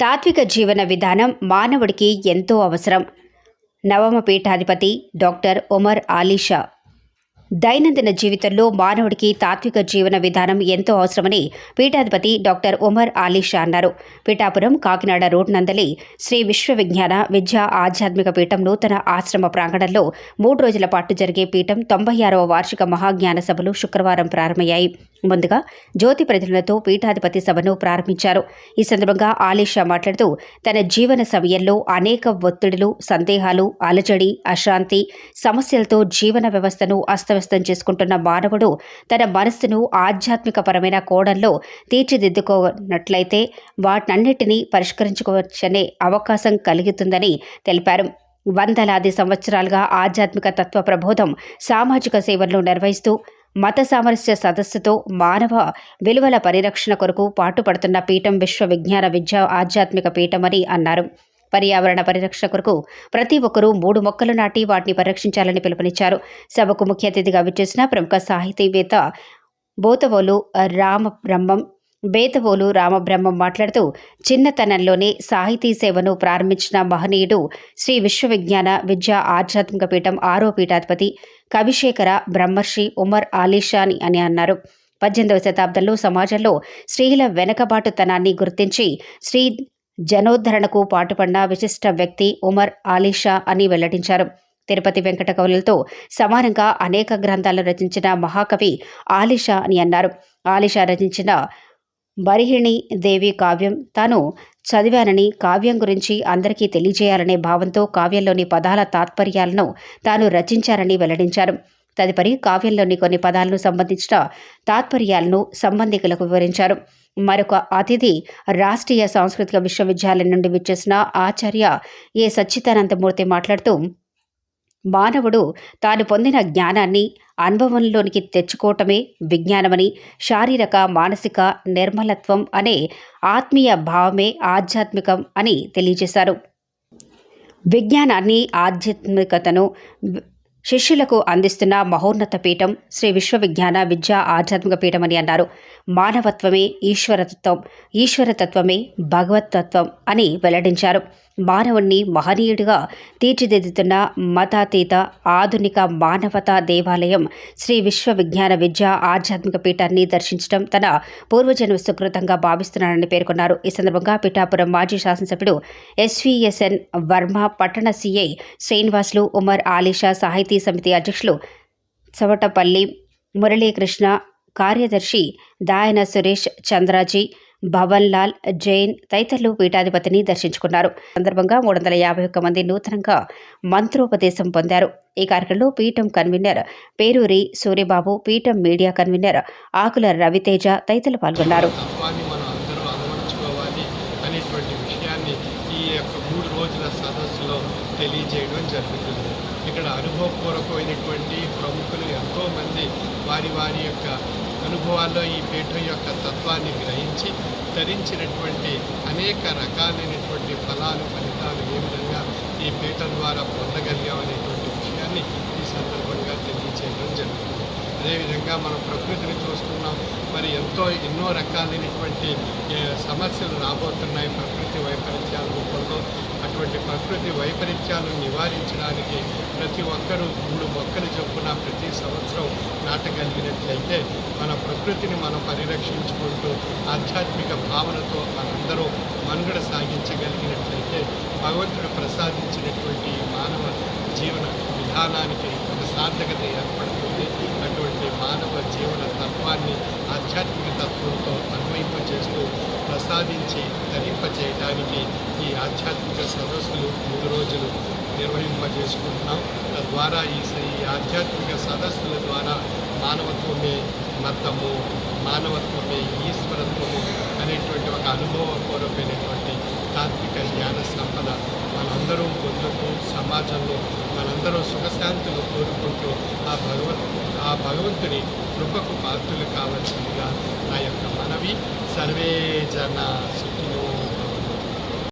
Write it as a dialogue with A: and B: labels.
A: తాత్విక జీవన విధానం మానవుడికి ఎంతో అవసరం. నవమ పీఠాధిపతి డాక్టర్ ఒమర్ ఆలీషా దైనందిన జీవితంలో మానవుడికి తాత్విక జీవన విధానం ఎంతో అవసరమని పీఠాధిపతి డాక్టర్ ఉమర్ ఆలీషా అన్నారు. పీఠాపురం కాకినాడ రోడ్ నందలి శ్రీ విశ్వవిజ్ఞాన విద్యా ఆధ్యాత్మిక పీఠం నూతన ఆశ్రమ ప్రాంగణంలో మూడు రోజుల పాటు జరిగే పీఠం తొంభై ఆరవ వార్షిక మహాజ్ఞాన సభలు శుక్రవారం ప్రారంభమయ్యాయి. ముందుగా జ్యోతి ప్రతిమలతో పీఠాధిపతి సభను ప్రారంభించారు. ఈ సందర్భంగా ఆలీషా మాట్లాడుతూ తన జీవన సమయంలో అనేక ఒత్తిడులు సందేహాలు అలజడి అశాంతి సమస్యలతో జీవన వ్యవస్థను అస్తవ్యస్తం చేసుకుంటున్న మానవుడు తన మనస్సును ఆధ్యాత్మికపరమైన కోణంలో తీర్చిదిద్దుకోనట్లయితే వాటన్నిటినీ పరిష్కరించుకోవచ్చనే అవకాశం కలుగుతుందని తెలిపారు. వందలాది సంవత్సరాలుగా ఆధ్యాత్మిక తత్వ ప్రబోధం సామాజిక సేవలను నిర్వహిస్తూ మత సామరస్య సదస్సుతో మానవ విలువల పరిరక్షణ కొరకు పాటుపడుతున్న పీఠం విశ్వ విజ్ఞాన విద్యా ఆధ్యాత్మిక పీఠమని అన్నారు. పర్యావరణ పరిరక్షణ కొరకు ప్రతి ఒక్కరూ మూడు మొక్కలు నాటి వాటిని పరిరక్షించాలని పిలుపునిచ్చారు. సభకు ముఖ్య అతిథిగా విచ్చేసిన ప్రముఖ సాహితీవేత్త బోతవోలు రామ బ్రహ్మం బేతవోలు రామబ్రహ్మం మాట్లాడుతూ చిన్నతనంలోనే సాహితీ సేవను ప్రారంభించిన మహనీయుడు శ్రీ విశ్వవిజ్ఞాన విద్యా ఆధ్యాత్మిక పీఠం ఆరో పీఠాధిపతి కవిశేఖర బ్రహ్మర్షి ఉమర్ ఆలీషాని అని అన్నారు. పద్దెనిమిదవ శతాబ్దంలో సమాజంలో స్త్రీల వెనకబాటుతనాన్ని గుర్తించి స్త్రీ జనోద్ధరణకు పాటుపడిన విశిష్ట వ్యక్తి ఉమర్ ఆలీషా అని వెల్లడించారు. తిరుపతి వెంకట కవులతో సమానంగా అనేక గ్రంథాలు రచించిన మహాకవి ఆలిషా అని అన్నారు. ఆలిషా రచించిన బరిహిణి దేవి కావ్యం తాను చదివానని కావ్యం గురించి అందరికీ తెలియజేయాలనే భావంతో కావ్యంలోని పదాల తాత్పర్యాలను తాను రచించారని వెల్లడించారు. తదుపరి కావ్యంలోని కొన్ని పదాలను సంబంధించిన తాత్పర్యాలను సంబంధికులకు వివరించారు. మరొక అతిథి రాష్ట్రీయ సాంస్కృతిక విశ్వవిద్యాలయం నుండి విచ్చేసిన ఆచార్య ఏ సచ్చిదానందమూర్తి మాట్లాడుతూ మానవుడు తాను పొందిన జ్ఞానాన్ని అనుభవంలోనికి తెచ్చుకోవటమే విజ్ఞానమని శారీరక మానసిక నిర్మలత్వం అనే ఆత్మీయ భావమే ఆధ్యాత్మికం అని తెలియజేశారు. విజ్ఞానాన్ని ఆధ్యాత్మికతను శిష్యులకు అందిస్తున్న మహోన్నత పీఠం శ్రీ విశ్వవిజ్ఞాన విద్యా ఆధ్యాత్మిక పీఠం అని అన్నారు. మానవత్వమే ఈశ్వరతత్వం ఈశ్వరతత్వమే భగవతత్వం అని వెల్లడించారు. మానవుణ్ణి మహనీయుడిగా తీర్చిదిద్దుతున్న మతాతీత ఆధునిక మానవతా దేవాలయం శ్రీ విశ్వవిజ్ఞాన విద్య ఆధ్యాత్మిక పీఠాన్ని దర్శించడం తన పూర్వజన్మ సుకృతంగా భావిస్తున్నానని పేర్కొన్నారు. ఈ సందర్భంగా పిఠాపురం మాజీ శాసనసభ్యుడు ఎస్వీఎస్ఎన్ వర్మ పట్టణ సిఐ శ్రీనివాసులు ఉమర్ ఆలీషా సాహితీ సమితి అధ్యక్షులు చవటపల్లి మురళీకృష్ణ కార్యదర్శి దాయన సురేష్ చంద్రాజీ భవన్ లాల్ జైన్ తదితరులు పీఠాధిపతిని దర్శించుకున్నారు. సందర్భంగా మూడు వందల యాభై ఒక్క మంది నూతనంగా మంత్రోపదేశం పొందారు. ఈ కార్యక్రమంలో పీఠం కన్వీనర్ పేరూరి సూర్యబాబు పీఠం మీడియా కన్వీనర్ ఆకుల రవితేజ తదితరులు పాల్గొన్నారు.
B: తెలియజేయడం జరుగుతుంది. ఇక్కడ అనుభవపూర్వకమైనటువంటి ప్రముఖులు ఎంతోమంది వారి వారి యొక్క అనుభవాల్లో ఈ పీఠం యొక్క తత్వాన్ని గ్రహించి ధరించినటువంటి అనేక రకాలైనటువంటి ఫలాలు ఫలితాలు ఏ విధంగా ఈ పీఠం ద్వారా పొందగలిగాం అనేటువంటి విషయాన్ని ఈ సందర్భంగా తెలియజేయడం జరుగుతుంది. అదేవిధంగా మనం ప్రకృతిని చూస్తున్నాం. మరి ఎంతో ఎన్నో రకాలైనటువంటి సమస్యలు రాబోతున్నాయి ప్రకృతి వైపరీత్యాల రూపంలో. అటువంటి ప్రకృతి వైపరీత్యాలను నివారించడానికి ప్రతి ఒక్కరూ మూడు మొక్కలు చొప్పున ప్రతి నాటగలిగినట్లయితే మన ప్రకృతిని మనం పరిరక్షించుకుంటూ ఆధ్యాత్మిక భావనతో మనందరూ మనుగడ సాగించగలిగినట్లయితే భగవంతుడు ప్రసాదించినటువంటి మానవ జీవన విధానానికి ఒక సార్థకత ఏర్పడుతుంది. అటువంటి మానవ జీవన తత్వాన్ని ఆధ్యాత్మిక తత్వంతో అన్వయింపజేస్తూ ప్రసాదించి ధరింపజేయడానికి ఈ ఆధ్యాత్మిక సదస్సులు మూడు రోజులు నిర్వహింపజేసుకుంటున్నాం తద్వారా ఈ స- ఈ ఆధ్యాత్మిక సదస్సుల ద్వారా మానవత్వమే మతము మానవత్వమే ఈశ్వరత్వము అనేటువంటి ఒక అనుభవపూర్వకమైనటువంటి తాత్విక జ్ఞాన సంపద మనందరూ పొందుతూ సమాజంలో మనందరూ సుఖశాంతులు కోరుకుంటూ ఆ భగవత్ ఆ భగవంతుని కృపకు పాత్రులు కావాల్సిందిగా నా యొక్క మనవి. సర్వే జన సుఖ